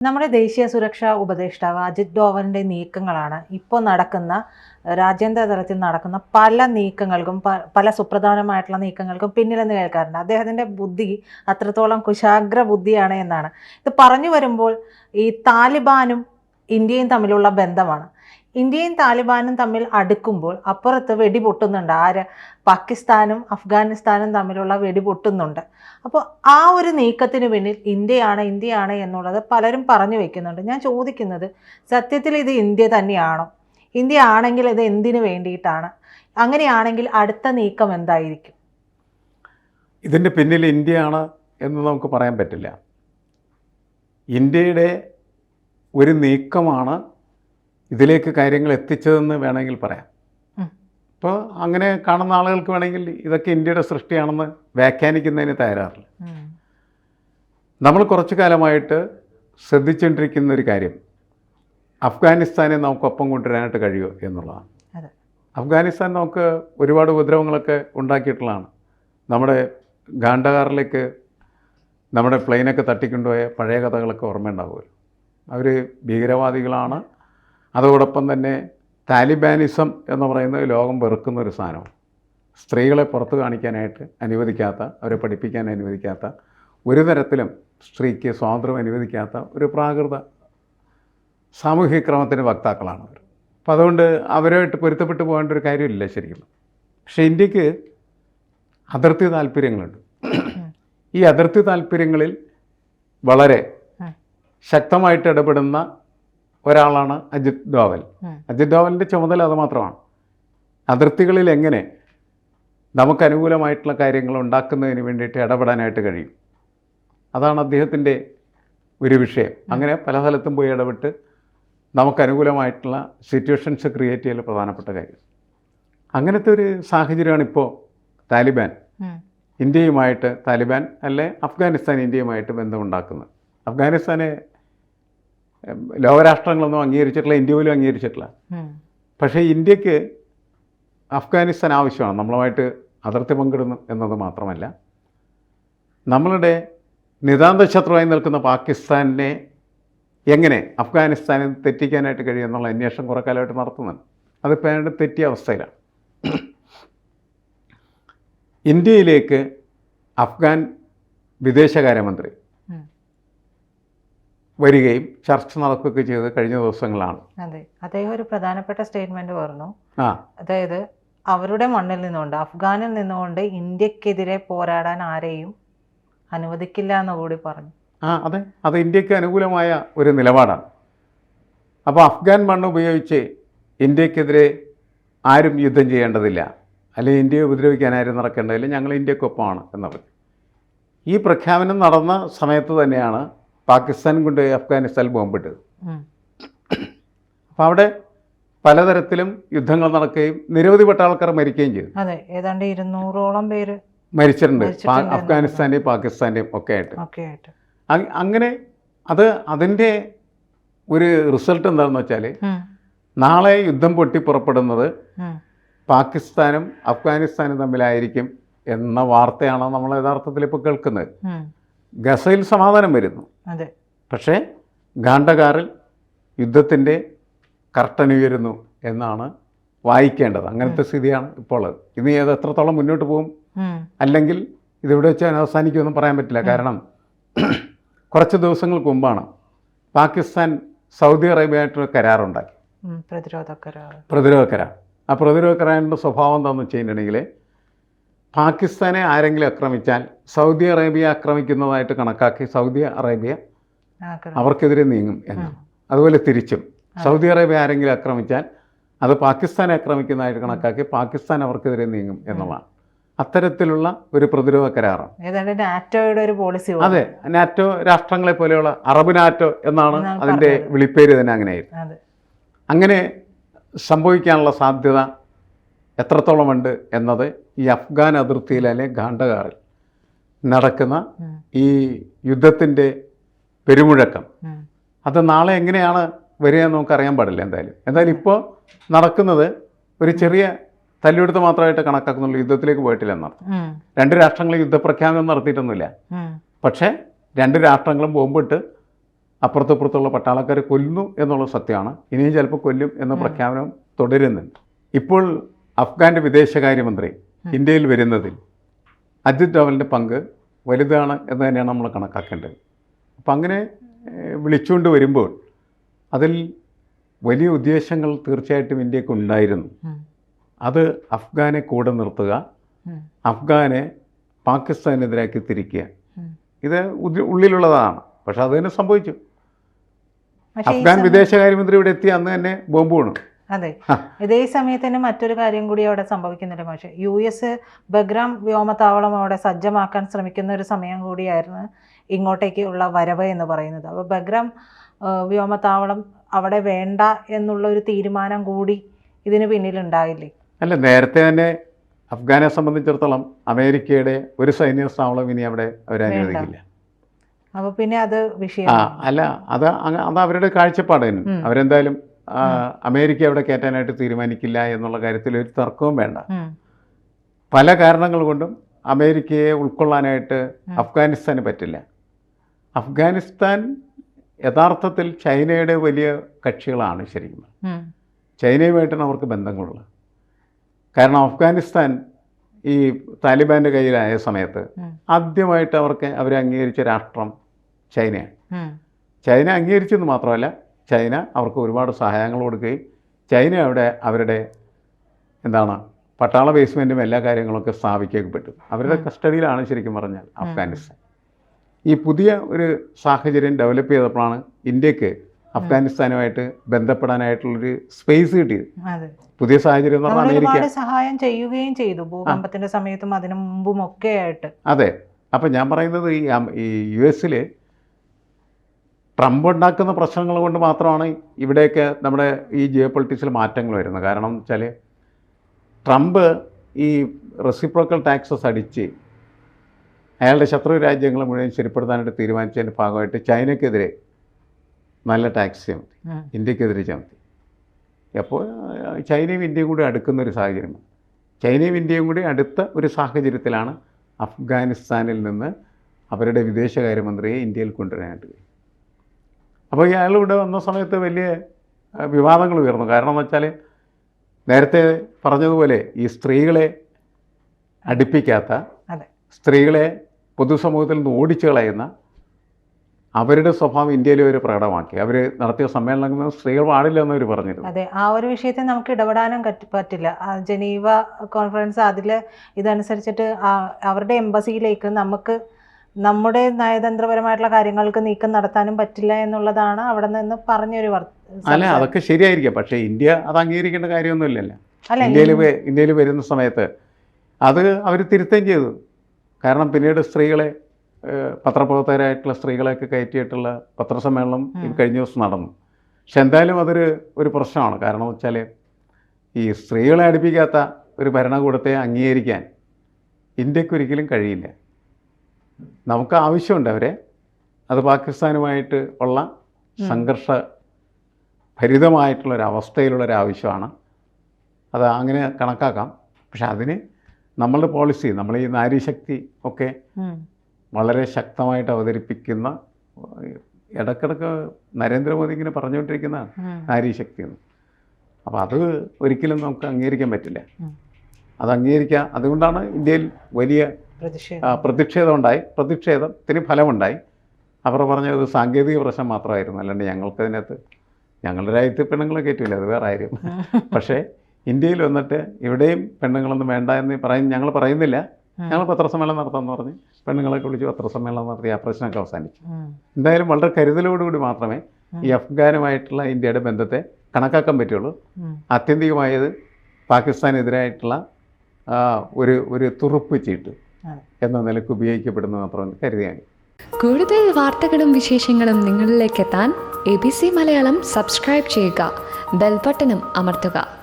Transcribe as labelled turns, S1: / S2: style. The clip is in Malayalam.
S1: നമ്മുടെ ദേശീയ സുരക്ഷാ ഉപദേഷ്ടാവ് അജിത് ഡോവലിന്റെ നീക്കങ്ങളാണ് ഇപ്പോൾ നടക്കുന്ന രാജ്യാന്തര തലത്തിൽ നടക്കുന്ന പല നീക്കങ്ങൾക്കും പല സുപ്രധാനമായിട്ടുള്ള നീക്കങ്ങൾക്കും പിന്നിലെന്ന് കേൾക്കാറുണ്ട്. അദ്ദേഹത്തിന്റെ ബുദ്ധി അത്രത്തോളം കുശാഗ്ര ബുദ്ധിയാണ് എന്നാണ്. ഇത് പറഞ്ഞു വരുമ്പോൾ ഈ താലിബാനും ഇന്ത്യയും തമ്മിലുള്ള ബന്ധമാണ്. ഇന്ത്യയും താലിബാനും തമ്മിൽ അടുക്കുമ്പോൾ അപ്പുറത്ത് വെടി പൊട്ടുന്നുണ്ട്. ആര്? പാകിസ്ഥാനും അഫ്ഗാനിസ്ഥാനും തമ്മിലുള്ള വെടി പൊട്ടുന്നുണ്ട്. അപ്പോൾ ആ ഒരു നീക്കത്തിന് പിന്നിൽ ഇന്ത്യയാണ് ഇന്ത്യയാണ് എന്നുള്ളത് പലരും പറഞ്ഞു വെക്കുന്നുണ്ട്. ഞാൻ ചോദിക്കുന്നത് സത്യത്തിൽ ഇത് ഇന്ത്യ തന്നെയാണോ? ഇന്ത്യ ആണെങ്കിൽ ഇത് എന്തിനു വേണ്ടിയിട്ടാണ്? അങ്ങനെയാണെങ്കിൽ അടുത്ത നീക്കം എന്തായിരിക്കും?
S2: ഇതിന്റെ പിന്നിൽ ഇന്ത്യയാണ് എന്ന് നമുക്ക് പറയാൻ പറ്റില്ല. ഇന്ത്യയുടെ ഒരു നീക്കമാണ് ഇതിലേക്ക് കാര്യങ്ങൾ എത്തിച്ചതെന്ന് വേണമെങ്കിൽ പറയാം.
S1: അപ്പോൾ
S2: ഇപ്പോൾ അങ്ങനെ കാണുന്ന ആളുകൾക്ക് വേണമെങ്കിൽ ഇതൊക്കെ ഇന്ത്യയുടെ സൃഷ്ടിയാണെന്ന് വ്യാഖ്യാനിക്കുന്നതിന് തയ്യാറാറില്ല. നമ്മൾ കുറച്ചു കാലമായിട്ട് ശ്രദ്ധിച്ചുകൊണ്ടിരിക്കുന്ന ഒരു കാര്യം അഫ്ഗാനിസ്ഥാനെ നമുക്കൊപ്പം കൊണ്ടുവരാനായിട്ട് കഴിയുമോ എന്നുള്ളതാണ്. അഫ്ഗാനിസ്ഥാൻ നമുക്ക് ഒരുപാട് ഉപദ്രവങ്ങളൊക്കെ ഉണ്ടാക്കിയിട്ടുള്ളതാണ്. നമ്മുടെ ഗാണ്ടകാറിലേക്ക് നമ്മുടെ പ്ലെയിനൊക്കെ തട്ടിക്കൊണ്ടുപോയ പഴയ കഥകളൊക്കെ ഓർമ്മയുണ്ടാവുമല്ലോ. അവർ ഭീകരവാദികളാണ് അതോടൊപ്പം തന്നെ താലിബാനിസം എന്ന് പറയുന്നത് ലോകം വെറുക്കുന്ന ഒരു സാധനമാണ്. സ്ത്രീകളെ പുറത്ത് കാണിക്കാനായിട്ട് അനുവദിക്കാത്ത അവരെ പഠിപ്പിക്കാൻ അനുവദിക്കാത്ത ഒരു തരത്തിലും സ്ത്രീക്ക് സ്വാതന്ത്ര്യം അനുവദിക്കാത്ത ഒരു പ്രാകൃത സാമൂഹിക ക്രമത്തിന്റെ വക്താക്കളാണ് അവർ. അപ്പോൾ അതുകൊണ്ട് അവരുമായിട്ട് പൊരുത്തപ്പെട്ട് പോകേണ്ട ഒരു കാര്യമില്ല ശരിക്കും. പക്ഷേ ഇന്ത്യയ്ക്ക് അതിർത്തി താല്പര്യങ്ങളുണ്ട്. ഈ അതിർത്തി താല്പര്യങ്ങളിൽ വളരെ ശക്തമായിട്ട് ഇടപെടുന്ന ഒരാളാണ് അജിത് ഡോവൽ. അജിത് ഡോവലിന്റെ ചുമതല അത് മാത്രമാണ്. അതിർത്തികളിൽ എങ്ങനെ നമുക്ക് അനുകൂലമായിട്ടുള്ള കാര്യങ്ങൾ ഉണ്ടാക്കുന്നതിന് വേണ്ടിയിട്ട് ഇടപെടാനായിട്ട് കഴിയും. അതാണ് അദ്ദേഹത്തിന്റെ ഒരു വിഷയം. അങ്ങനെ പല സ്ഥലത്തും പോയി ഇടപെട്ട് നമുക്ക് അനുകൂലമായിട്ടുള്ള സിറ്റുവേഷൻസ് ക്രിയേറ്റ് ചെയ്യൽ പ്രധാനപ്പെട്ട കാര്യം. അങ്ങനത്തെ ഒരു സാഹചര്യമാണ് ഇപ്പോൾ താലിബാൻ. ഇന്ത്യയുമായിട്ട് താലിബാൻ അല്ലെ അഫ്ഗാനിസ്ഥാൻ ഇന്ത്യയുമായിട്ട് ബന്ധമുണ്ടാക്കുന്നത്. അഫ്ഗാനിസ്ഥാനെ ലോകരാഷ്ട്രങ്ങളൊന്നും അംഗീകരിച്ചിട്ടില്ല ഇന്ത്യ പോലും അംഗീകരിച്ചിട്ടില്ല. പക്ഷേ ഇന്ത്യയ്ക്ക് അഫ്ഗാനിസ്ഥാൻ ആവശ്യമാണ്. നമ്മളുമായിട്ട് അതിർത്തി പങ്കിടുന്നു എന്നത് മാത്രമല്ല നമ്മളുടെ നിതാന്ത ശത്രുവായി നിൽക്കുന്ന പാകിസ്ഥാനെ എങ്ങനെ അഫ്ഗാനിസ്ഥാനിൽ തെറ്റിക്കാനായിട്ട് കഴിയും എന്നുള്ള അന്വേഷണം കുറേ കാലമായിട്ട് നടത്തുന്നുണ്ട്. അതിപ്പോൾ അതിന്റെ തെറ്റിയ അവസ്ഥയിലാണ്. ഇന്ത്യയിലേക്ക് അഫ്ഗാൻ വിദേശകാര്യമന്ത്രി. വരികയും ചർച്ച നടക്കുകയൊക്കെ ചെയ്തത് കഴിഞ്ഞ ദിവസങ്ങളാണ്.
S1: അതെ. അദ്ദേഹം ഒരു പ്രധാനപ്പെട്ട സ്റ്റേറ്റ്മെന്റ് പറഞ്ഞു. അതായത് അവരുടെ മണ്ണിൽ നിന്നുകൊണ്ട് അഫ്ഗാനിൽ നിന്നുകൊണ്ട് ഇന്ത്യക്കെതിരെ പോരാടാൻ ആരെയും അനുവദിക്കില്ല എന്ന് കൂടി പറഞ്ഞു.
S2: ആ അതെ. അത് ഇന്ത്യയ്ക്ക് അനുകൂലമായ ഒരു നിലപാടാണ്. അപ്പോൾ അഫ്ഗാൻ മണ്ണ് ഉപയോഗിച്ച് ഇന്ത്യക്കെതിരെ ആരും യുദ്ധം ചെയ്യേണ്ടതില്ല. അല്ലെങ്കിൽ ഇന്ത്യയെ ഉപദ്രവിക്കാൻ ആരും നടക്കേണ്ടതില്ല. ഞങ്ങൾ ഇന്ത്യക്കൊപ്പമാണ് എന്നുള്ളത് ഈ പ്രഖ്യാപനം നടന്ന സമയത്ത് തന്നെയാണ് പാകിസ്ഥാൻ കൊണ്ട് അഫ്ഗാനിസ്ഥാൻ ബോംബിട്ടത്. അപ്പോൾ അവിടെ പലതരത്തിലും യുദ്ധങ്ങൾ നടക്കുകയും നിരവധി പെട്ട ആൾക്കാർ മരിക്കുകയും ചെയ്തു.
S1: അതെ ഏതാണ്ട് ഇരുന്നൂറോളം പേര്
S2: മരിച്ചിട്ടുണ്ട്. അഫ്ഗാനിസ്ഥാന്റെയും
S1: പാകിസ്ഥാന്റെയും
S2: അഫ്ഗാനിസ്ഥാന്റെയും പാകിസ്ഥാന്റെയും ഒക്കെ ആയിട്ട് അങ്ങനെ അത് അതിന്റെ ഒരു റിസൾട്ട് എന്താണെന്ന് വെച്ചാൽ നാളെ യുദ്ധം പൊട്ടി പുറപ്പെടുന്നത് പാകിസ്ഥാനും അഫ്ഗാനിസ്ഥാനും തമ്മിലായിരിക്കും എന്ന വാർത്തയാണ് നമ്മൾ യഥാർത്ഥത്തിൽ ഇപ്പോൾ കേൾക്കുന്നത്. ഗസയിൽ സമാധാനം വരുന്നു.
S1: അതെ.
S2: പക്ഷേ ഗാന്ധകാറിൽ യുദ്ധത്തിന്റെ കർട്ടൻ ഉയരുന്നു എന്നാണ് വായിക്കേണ്ടത്. അങ്ങനത്തെ സ്ഥിതിയാണ് ഇപ്പോൾ. ഇനി അത് എത്രത്തോളം മുന്നോട്ട് പോകും? അല്ലെങ്കിൽ ഇതിവിടെ വെച്ച് അവസാനിക്കുമെന്നും പറയാൻ പറ്റില്ല. കാരണം കുറച്ച് ദിവസങ്ങൾക്ക് മുമ്പാണ് പാകിസ്ഥാൻ സൗദി അറേബ്യയായിട്ടൊരു കരാറുണ്ടാക്കി.
S1: പ്രതിരോധ കരാർ.
S2: പ്രതിരോധ കരാർ. ആ പ്രതിരോധ കരാറിന്റെ സ്വഭാവം എന്താണെന്ന് വെച്ചിട്ടുണ്ടെങ്കിൽ പാകിസ്ഥാനെ ആരെങ്കിലും ആക്രമിച്ചാൽ സൗദി അറേബ്യ ആക്രമിക്കുന്നതായിട്ട് കണക്കാക്കി സൗദി അറേബ്യ. അവർക്കെതിരെ നീങ്ങും എന്നാണ് അതുപോലെ തിരിച്ചും. സൗദി അറേബ്യ ആരെങ്കിലും ആക്രമിച്ചാൽ അത് പാകിസ്ഥാനെ ആക്രമിക്കുന്നതായിട്ട് കണക്കാക്കി പാകിസ്ഥാൻ അവർക്കെതിരെ നീങ്ങും എന്നുള്ളതാണ് അത്തരത്തിലുള്ള ഒരു പ്രതിരോധ കരാറാണ്.
S1: ഏതാണ്ട് നാറ്റോയുടെ ഒരു പോളിസി
S2: അതെ. നാറ്റോ രാഷ്ട്രങ്ങളെ പോലെയുള്ള അറബ് നാറ്റോ എന്നാണ് അതിന്റെ
S1: അതിന്റെ
S2: വിളിപ്പേര് തന്നെ അങ്ങനെയായിരുന്നു. അങ്ങനെ സംഭവിക്കാനുള്ള സാധ്യത എത്രത്തോളമുണ്ട് എന്നത് ഈ അഫ്ഗാൻ അതിർത്തിയിൽ അല്ലെങ്കിൽ ഖാണ്ഡകാറിൽ നടക്കുന്ന ഈ യുദ്ധത്തിന്റെ പെരുമുഴക്കം. അത് നാളെ എങ്ങനെയാണ് വരിക എന്ന് നമുക്കറിയാൻ പാടില്ല എന്തായാലും. എന്തായാലും ഇപ്പോൾ നടക്കുന്നത് ഒരു ചെറിയ തല്ലിയെടുത്ത് മാത്രമായിട്ട് കണക്കാക്കുന്നുള്ളൂ. യുദ്ധത്തിലേക്ക് പോയിട്ടില്ല എന്നർത്ഥം രണ്ട് രാഷ്ട്രങ്ങൾ യുദ്ധപ്രഖ്യാപനം നടത്തിയിട്ടൊന്നുമില്ല. പക്ഷേ രണ്ട് രാഷ്ട്രങ്ങളും ബോംബിട്ട് അപ്പുറത്തപ്പുറത്തുള്ള പട്ടാളക്കാരെ കൊല്ലുന്നു എന്നുള്ള സത്യമാണ്. ഇനിയും ചിലപ്പോൾ കൊല്ലും എന്ന പ്രഖ്യാപനം തുടരുന്നുണ്ട്. ഇപ്പോൾ അഫ്ഗാന്റെ വിദേശകാര്യമന്ത്രി. ഇന്ത്യയിൽ വരുന്നതിൽ അജിത് ഡോവലിന്റെ പങ്ക് വലുതാണ് എന്ന് തന്നെയാണ് നമ്മൾ കണക്കാക്കേണ്ടത്. അപ്പം അങ്ങനെ വിളിച്ചുകൊണ്ട് വരുമ്പോൾ അതിൽ വലിയ ഉദ്ദേശങ്ങൾ തീർച്ചയായിട്ടും ഇന്ത്യയ്ക്ക് ഉണ്ടായിരുന്നു. അത് അഫ്ഗാനെ കൂടെ നിർത്തുക. അഫ്ഗാനെ പാകിസ്ഥാനെതിരാക്കി തിരിക്കുക. ഇത് ഉള്ളിലുള്ളതാണ്. പക്ഷെ അത് തന്നെ സംഭവിച്ചു. അഫ്ഗാൻ വിദേശകാര്യമന്ത്രി ഇവിടെ എത്തി അന്ന് തന്നെ ബോംബ് വീണു.
S1: അതെ. ഇതേ സമയത്ത് തന്നെ മറ്റൊരു കാര്യം കൂടി അവിടെ സംഭവിക്കുന്നുണ്ട് പക്ഷേ യു എസ് ബഗ്രാം വ്യോമത്താവളം അവിടെ സജ്ജമാക്കാൻ ശ്രമിക്കുന്ന ഒരു സമയം കൂടിയായിരുന്നു ഇങ്ങോട്ടേക്ക് ഉള്ള വരവ് എന്ന് പറയുന്നത്. അപ്പോൾ ബഗ്രാം വ്യോമത്താവളം അവിടെ വേണ്ട എന്നുള്ള ഒരു തീരുമാനം കൂടി ഇതിന് പിന്നിലുണ്ടായില്ലേ?
S2: അല്ല നേരത്തെ തന്നെ അഫ്ഗാനെ സംബന്ധിച്ചിടത്തോളം അമേരിക്കയുടെ ഒരു സൈനിക സ്ഥാപനം ഇനി അവിടെ അവർ അനുവദിക്കില്ല.
S1: അപ്പോൾ പിന്നെ അത് വിഷയം
S2: അല്ല അത് അത് അവരുടെ കാഴ്ചപ്പാട്. അവരെന്തായാലും അമേരിക്ക അവിടെ കയറ്റാനായിട്ട് തീരുമാനിക്കില്ല എന്നുള്ള കാര്യത്തിൽ ഒരു തർക്കവും വേണ്ട. പല കാരണങ്ങൾ കൊണ്ടും അമേരിക്കയെ ഉൾക്കൊള്ളാനായിട്ട്. അഫ്ഗാനിസ്ഥാന് പറ്റില്ല. അഫ്ഗാനിസ്ഥാൻ യഥാർത്ഥത്തിൽ ചൈനയുടെ വലിയ കക്ഷികളാണ് ശരിക്കും. ചൈനയുമായിട്ടാണ് അവർക്ക് ബന്ധങ്ങളുള്ളത്. കാരണം അഫ്ഗാനിസ്ഥാൻ ഈ താലിബാന്റെ കയ്യിലായ സമയത്ത് ആദ്യമായിട്ട് അവർക്ക് അവരെ അംഗീകരിച്ച രാഷ്ട്രം ചൈനയാണ്. ചൈന അംഗീകരിച്ചെന്ന് മാത്രമല്ല ചൈന അവർക്ക് ഒരുപാട് സഹായങ്ങൾ കൊടുക്കുകയും ചൈന അവിടെ അവരുടെ എന്താണ് പട്ടാള ബേസ്മെന്റും എല്ലാ കാര്യങ്ങളൊക്കെ സ്ഥാപിക്കപ്പെട്ടു അവരുടെ കസ്റ്റഡിയിലാണ് ശരിക്കും പറഞ്ഞാൽ അഫ്ഗാനിസ്ഥാൻ. ഈ പുതിയ ഒരു സാഹചര്യം ഡെവലപ്പ് ചെയ്തപ്പോഴാണ് ഇന്ത്യയ്ക്ക് അഫ്ഗാനിസ്ഥാനുമായിട്ട് ബന്ധപ്പെടാനായിട്ടുള്ളൊരു സ്പേസ് കിട്ടിയത്. പുതിയ സാഹചര്യം എന്ന്
S1: നമ്മൾ
S2: പറഞ്ഞാൽ അമേരിക്ക
S1: സഹായം ചെയ്യുകയും ചെയ്തു ഭൂകമ്പത്തിന്റെ സമയത്തും അതിനു മുമ്പും ഒക്കെ ആയിട്ട്
S2: അതെ. അപ്പം ഞാൻ പറയുന്നത് ഈ യു എസിൽ ട്രംപ് ഉണ്ടാക്കുന്ന പ്രശ്നങ്ങൾ കൊണ്ട് മാത്രമാണ് ഇവിടെയൊക്കെ നമ്മുടെ ഈ ജിയോ പൊളിറ്റിക്സിൽ മാറ്റങ്ങൾ വരുന്നത്. കാരണം എന്ന് വെച്ചാൽ ട്രംപ് ഈ റെസിപ്രോക്കൽ ടാക്സസ് അടിച്ച് അയാളുടെ ശത്രു രാജ്യങ്ങൾ മുഴുവൻ ശരിപ്പെടുത്താനായിട്ട് തീരുമാനിച്ചതിന്റെ ഭാഗമായിട്ട് ചൈനയ്ക്കെതിരെ നല്ല ടാക്സ് ചമത്തി. ഇന്ത്യക്കെതിരെ ചമത്തി അപ്പോൾ ചൈനയും ഇന്ത്യയും കൂടി അടുക്കുന്ന ഒരു സാഹചര്യം. ചൈനയും ഇന്ത്യയും കൂടി അടുത്ത ഒരു സാഹചര്യത്തിലാണ് അഫ്ഗാനിസ്ഥാനിൽ നിന്ന് അവരുടെ വിദേശകാര്യമന്ത്രിയെ ഇന്ത്യയിൽ കൊണ്ടുവരാനായിട്ട് കഴിയും അപ്പോൾ അയാൾ ഇവിടെ വന്ന സമയത്ത് വലിയ വിവാദങ്ങൾ ഉയർന്നു. കാരണം എന്ന് വെച്ചാൽ നേരത്തെ പറഞ്ഞതുപോലെ ഈ സ്ത്രീകളെ അടുപ്പിക്കാത്ത. സ്ത്രീകളെ പൊതുസമൂഹത്തിൽ നിന്ന് ഓടിച്ചു കളയുന്ന അവരുടെ സ്വഭാവം ഇന്ത്യയിൽ ഒരു പ്രകടമാക്കി. അവർ നടത്തിയ സമ്മേളനങ്ങളിൽ സ്ത്രീകൾ പാടില്ല അവർ പറഞ്ഞിരുന്നു.
S1: അതെ ആ ഒരു വിഷയത്തെ നമുക്ക് ഇടപെടാനും പറ്റില്ല. ജനീവ കോൺഫറൻസ് അതിൽ ഇതനുസരിച്ചിട്ട് അവരുടെ എംബസിയിലേക്ക് നമുക്ക് നമ്മുടെ നയതന്ത്രപരമായിട്ടുള്ള കാര്യങ്ങൾക്ക് നീക്കം നടത്താനും പറ്റില്ല എന്നുള്ളതാണ് അവിടെ നിന്ന് പറഞ്ഞൊരു
S2: അല്ല അതൊക്കെ ശരിയായിരിക്കാം. പക്ഷേ ഇന്ത്യ അത് അംഗീകരിക്കേണ്ട കാര്യമൊന്നുമില്ലല്ലോ. ഇന്ത്യയിൽ ഇന്ത്യയിൽ വരുന്ന സമയത്ത് അത് അവർ തിരുത്തുകയും ചെയ്തു. കാരണം പിന്നീട് സ്ത്രീകളെ പത്രപ്രവർത്തകരായിട്ടുള്ള സ്ത്രീകളെയൊക്കെ കയറ്റിയിട്ടുള്ള പത്രസമ്മേളനം. കഴിഞ്ഞ ദിവസം നടന്നു. പക്ഷെ എന്തായാലും അതൊരു ഒരു പ്രശ്നമാണ്. കാരണം എന്ന് വെച്ചാൽ ഈ സ്ത്രീകളെ അടുപ്പിക്കാത്ത ഒരു ഭരണകൂടത്തെ അംഗീകരിക്കാൻ ഇന്ത്യക്കൊരിക്കലും കഴിയില്ല. നമുക്ക് ആവശ്യമുണ്ട് അവരെ. അത് പാകിസ്ഥാനുമായിട്ട് ഉള്ള. സംഘർഷ ഭരിതമായിട്ടുള്ളൊരവസ്ഥയിലുള്ളൊരാവശ്യമാണ് അത് അങ്ങനെ കണക്കാക്കാം. പക്ഷെ അതിന് നമ്മളുടെ പോളിസി നമ്മൾ ഈ നാരീശക്തി ഒക്കെ വളരെ ശക്തമായിട്ട് അവതരിപ്പിക്കുന്ന ഇടക്കിടക്ക് നരേന്ദ്രമോദി ഇങ്ങനെ പറഞ്ഞുകൊണ്ടിരിക്കുന്നതാണ്
S1: ഉം.
S2: നാരീശക്തി എന്ന്. അപ്പോൾ അത് ഒരിക്കലും നമുക്ക് അംഗീകരിക്കാൻ പറ്റില്ല. അത് അംഗീകരിക്കുക അതുകൊണ്ടാണ് ഇന്ത്യയിൽ വലിയ
S1: പ്രതിഷേധം.
S2: ഉണ്ടായി. പ്രതിഷേധം ഇത്തിരി ഫലമുണ്ടായി. അവർ പറഞ്ഞത് സാങ്കേതിക പ്രശ്നം മാത്രമായിരുന്നു. അല്ലാണ്ട് ഞങ്ങൾക്കതിനകത്ത് ഞങ്ങളുടെ രാജ്യത്ത് പെണ്ണുങ്ങളെ കയറ്റില്ല. അത് വേറെ ആയിരുന്നു പക്ഷേ ഇന്ത്യയിൽ വന്നിട്ട് ഇവിടെയും പെണ്ണുങ്ങളൊന്നും വേണ്ട എന്ന് പറയും ഞങ്ങൾ പറയുന്നില്ല. ഞങ്ങൾ പത്രസമ്മേളനം നടത്താമെന്ന് പറഞ്ഞ് പെണ്ണുങ്ങളൊക്കെ വിളിച്ച് പത്രസമ്മേളനം നടത്തി ആ പ്രശ്നമൊക്കെ അവസാനിച്ചു. എന്തായാലും വളരെ കരുതലോടുകൂടി മാത്രമേ ഈ അഫ്ഗാനുമായിട്ടുള്ള ഇന്ത്യയുടെ ബന്ധത്തെ കണക്കാക്കാൻ പറ്റുള്ളൂ. ആത്യന്തികമായത് പാകിസ്ഥാനെതിരായിട്ടുള്ള ഒരു ഒരു തുറുപ്പ് ചീട്ട്. എന്ന നിലയ്ക്ക് ഉപയോഗിക്കപ്പെടുന്നു മാത്രം കരുതിയാണ്.
S3: കൂടുതൽ വാർത്തകളും വിശേഷങ്ങളും നിങ്ങളിലേക്ക് എത്താൻ A B C Malayalam subscribe ചെയ്യുക. ബെൽബട്ടനും അമർത്തുക.